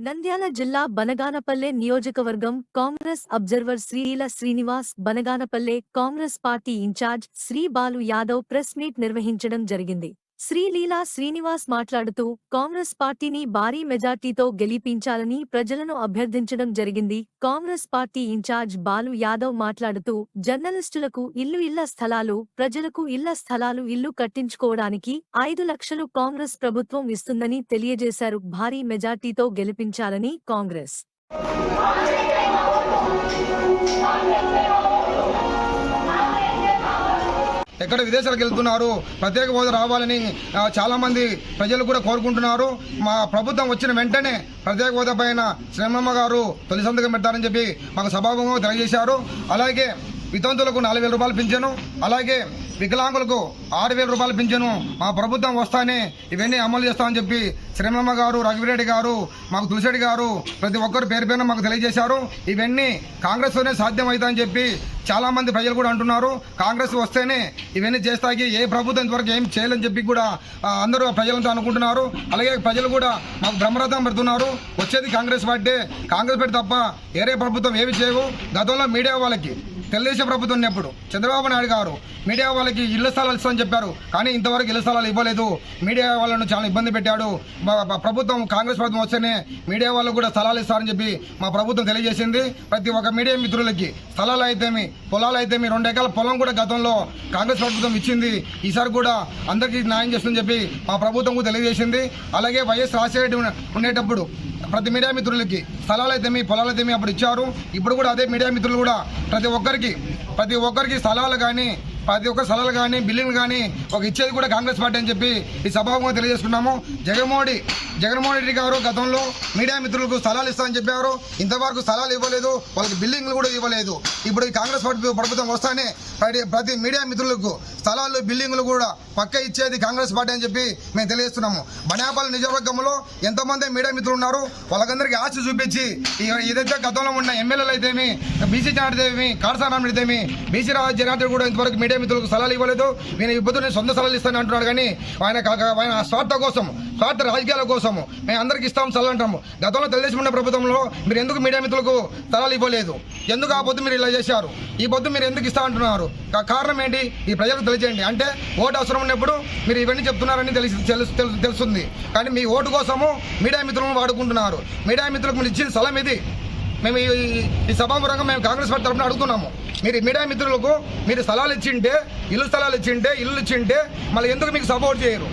నంద్యాల జిల్లా బనగానపల్లె నియోజకవర్గం Congress observer Srila Srinivas Banaganapalle Congress party incharge Shri Balu Yadav press meet నిర్వహించడం జరిగింది. శ్రీలీలా శ్రీనివాస్ మాట్లాడుతూ కాంగ్రెస్ పార్టీని భారీ మెజార్టీతో గెలిపించాలని ప్రజలను అభ్యర్థించడం జరిగింది. కాంగ్రెస్ పార్టీ ఇన్ఛార్జ్ బాలు యాదవ్ మాట్లాడుతూ జర్నలిస్టులకు ఇల్లు ఇళ్ళ స్థలాలు ప్రజలకు ఇళ్ళ స్థలాలు ఇల్లు కట్టించుకోవడానికి ఐదు లక్షలు కాంగ్రెస్ ప్రభుత్వం ఇస్తుందని తెలియజేశారు. భారీ మెజార్టీతో గెలిపించాలని కాంగ్రెస్ ఎక్కడ విదేశాలకు వెళ్తున్నారు ప్రత్యేక హోదా రావాలని చాలామంది ప్రజలు కూడా కోరుకుంటున్నారు. మా ప్రభుత్వం వచ్చిన వెంటనే ప్రత్యేక హోదా పైన శ్రీమమ్మ గారు తొలి సంతకం పెడతారని చెప్పి మాకు సభాభంగా తెలియజేశారు. అలాగే వితంతులకు నాలుగు వేల రూపాయలు పింఛను అలాగే వికలాంగులకు ఆరు వేల రూపాయలు పింఛను. మా ప్రభుత్వం వస్తానే ఇవన్నీ అమలు చేస్తామని చెప్పి శ్రీమమ్మ గారు రఘువీరెడ్డి గారు మాకు తులసిరెడ్డి గారు ప్రతి ఒక్కరు పేరు పేరున మాకు తెలియజేశారు. ఇవన్నీ కాంగ్రెస్తోనే సాధ్యమవుతాయని చెప్పి చాలామంది ప్రజలు కూడా అంటున్నారు. కాంగ్రెస్ వస్తేనే ఇవన్నీ చేస్తాకి ఏ ప్రభుత్వం ఇంతవరకు ఏం చేయాలని చెప్పి కూడా అందరూ ప్రజలంతా అనుకుంటున్నారు. అలాగే ప్రజలు కూడా మాకు బ్రహ్మరథం పెడుతున్నారు. వచ్చేది కాంగ్రెస్ పార్టీ కాంగ్రెస్ పార్టీ తప్ప ఏరే ప్రభుత్వం ఏమి చేయవు. గతంలో మీడియా వాళ్ళకి తెలుగుదేశం ప్రభుత్వం ఉన్నప్పుడు చంద్రబాబు నాయుడు గారు మీడియా వాళ్ళకి ఇళ్ళ స్థలాలు ఇస్తామని చెప్పారు. కానీ ఇంతవరకు ఇళ్ళ స్థలాలు ఇవ్వలేదు. మీడియా వాళ్ళను చాలా ఇబ్బంది పెట్టాడు. ప్రభుత్వం కాంగ్రెస్ ప్రభుత్వం వస్తేనే మీడియా వాళ్ళకు కూడా స్థలాలు ఇస్తారని చెప్పి మా ప్రభుత్వం తెలియజేసింది. ప్రతి ఒక్క మీడియా మిత్రులకి స్థలాలు అయితేమి పొలాలు అయితేమి రెండు ఎకరాల పొలం కూడా గతంలో కాంగ్రెస్ ప్రభుత్వం ఇచ్చింది. ఈసారి కూడా అందరికీ న్యాయం చేస్తుందని చెప్పి మా ప్రభుత్వం తెలియజేసింది. అలాగే వైఎస్ రాజశేఖర ఉండేటప్పుడు ప్రతి మీడియా మిత్రులకి స్థలాలు అయితే మీ పొలాలు అయితే మీ అప్పుడు ఇచ్చారు. ఇప్పుడు కూడా అదే మీడియా మిత్రులు కూడా ప్రతి ఒక్కరికి ప్రతి ఒక్కరికి స్థలాలు కానీ ప్రతి ఒక్క స్థలాలు కానీ బిల్డింగ్లు కానీ ఒక ఇచ్చేది కూడా కాంగ్రెస్ పార్టీ అని చెప్పి ఈ సభాముఖంగా తెలియజేసుకున్నాము. జగన్మోహన్ జగన్మోహన్ రెడ్డి గారు గతంలో మీడియా మిత్రులకు స్థలాలు ఇస్తామని చెప్పారు. ఇంతవరకు స్థలాలు ఇవ్వలేదు. వాళ్ళకి బిల్డింగ్లు కూడా ఇవ్వలేదు. ఇప్పుడు ఈ కాంగ్రెస్ పార్టీ ప్రభుత్వం వస్తానే ప్రతి ప్రతి మీడియా మిత్రులకు స్థలాలు బిల్డింగ్లు కూడా పక్క ఇచ్చేది కాంగ్రెస్ పార్టీ అని చెప్పి మేము తెలియజేస్తున్నాము. బనాపల్లి నియోజకవర్గంలో ఎంతోమంది మీడియా మిత్రులు ఉన్నారు. వాళ్ళకందరికీ ఆశ చూపించి ఏదైతే గతంలో ఉన్న ఎమ్మెల్యేలు అయితేమి బీసీ జనార్దేమి కాడసారాం అయితేమి బీసీ రాజు జనార్దన్ కూడా ఇంతవరకు మీడియా మిత్రులకు సలహాలు ఇవ్వలేదు. నేను ఇబ్బందులు నేను సొంత సలహాలు ఇస్తాను అంటున్నాడు కానీ ఆయన ఆయన స్వార్థ కోసం స్వార్థ రాజకీయాల కోసం మేము అందరికి ఇస్తాం స్థలాలు అంటాము. గతంలో తెలుగుదేశం ఉన్న ప్రభుత్వంలో మీరు ఎందుకు మీడియా మిత్రులకు సలహాలు ఇవ్వలేదు? ఎందుకు ఆ పొద్దు మీరు ఇలా చేశారు? ఈ పొద్దు మీరు ఎందుకు ఇస్తా అంటున్నారు? కారణం ఏంటి? ఈ ప్రజలకు తెలియజేయండి. అంటే ఓటు అవసరం ఉన్నప్పుడు మీరు ఇవన్నీ చెప్తున్నారని తెలిసి తెలుస్తుంది. కానీ మీ ఓటు కోసము మీడియా మిత్రులను వాడుకుంటున్నారు. మీడియా మిత్రులకు మీరు ఇచ్చిన స్థలం ఇది మేము ఈ- ఈ- ఈ సభాముఖంగా మేము కాంగ్రెస్ పార్టీ తరఫున అడుగుతున్నాము. మీరు మీడియా మిత్రులకు మీరు స్థలాలు ఇచ్చింటే ఇల్లు స్థలాలు ఇచ్చింటే ఇల్లు ఇచ్చింటే మళ్ళీ ఎందుకు మీకు సపోర్ట్ చేయరు?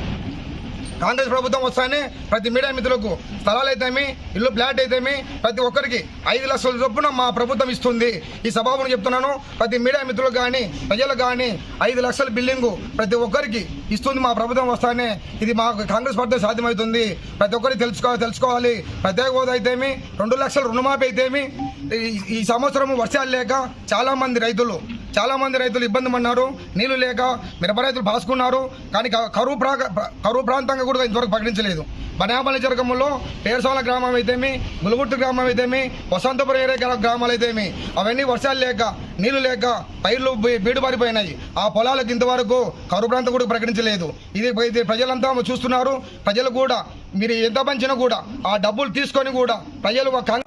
కాంగ్రెస్ ప్రభుత్వం వస్తానే ప్రతి మీడియా మిత్రులకు స్థలాలు అయితేమి ఇల్లు ఫ్లాట్ అయితేమి ప్రతి ఒక్కరికి ఐదు లక్షల చొప్పున మా ప్రభుత్వం ఇస్తుంది. ఈ సభామును చెప్తున్నాను. ప్రతి మీడియా మిత్రులకు కానీ ప్రజలకు కానీ ఐదు లక్షల బిల్డింగు ప్రతి ఒక్కరికి ఇస్తుంది. మా ప్రభుత్వం వస్తానే ఇది మా కాంగ్రెస్ పార్టీ సాధ్యమవుతుంది. ప్రతి ఒక్కరికి తెలుసుకోవాలి తెలుసుకోవాలి. ప్రత్యేక హోదా అయితేమి రెండు లక్షల రుణమాఫీ అయితేమి ఈ- సంవత్సరం వర్షాలు లేక చాలా మంది రైతులు చాలా మంది రైతులు ఇబ్బంది పడినారు నీళ్ళు లేక మిరప రైతులు బాసుకున్నారు కానీ కరువు ప్రా కరువు ప్రాంతంగా కూడా ఇంతవరకు ప్రకటించలేదు. బనాపల్లి జరగంలో పేర్సోల గ్రామం అయితేమి ములుగుట్టు గ్రామం అయితేమి వసంతపురం ఏరియా గ్రామాలు అయితేమి అవన్నీ వర్షాలు లేక నీళ్ళు లేక పైర్లు బీ- ఆ పొలాలకు ఇంతవరకు కరువు ప్రాంతం కూడా ప్రకటించలేదు. ఇది ఇది ప్రజలంతా చూస్తున్నారు. ప్రజలు కూడా మీరు ఎంత పంచినా కూడా ఆ డబ్బులు తీసుకొని కూడా ప్రజలు ఒక